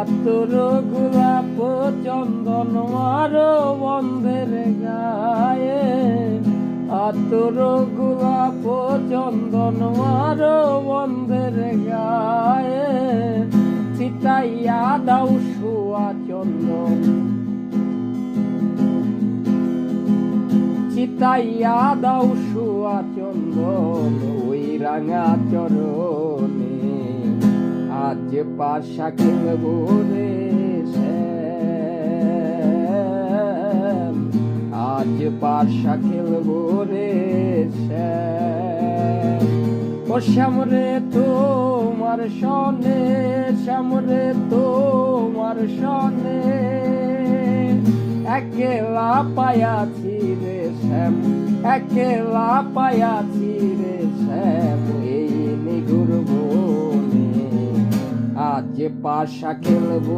আতর গোলাপ, চন্দন মারো বন্ধের গায়ে। আতর গোলাপ, চন্দন মারো বন্ধের গায়ে। ছিটাইয়া দাও শুয়া চন্দন। চিতাইয়া দাও শুয়া চন্দন, ওই রাঙা চরণে। আজ পাশা খেলব রে। আজ পাশা খেলব রে। ও শ্যামরে তোমার সনে শ্যামরে তোমার সনে, একেলা পায়াছি রে শ্যাম, একেলা পায়াছি রে এই নিগুর বনে আজ পাশা খেলব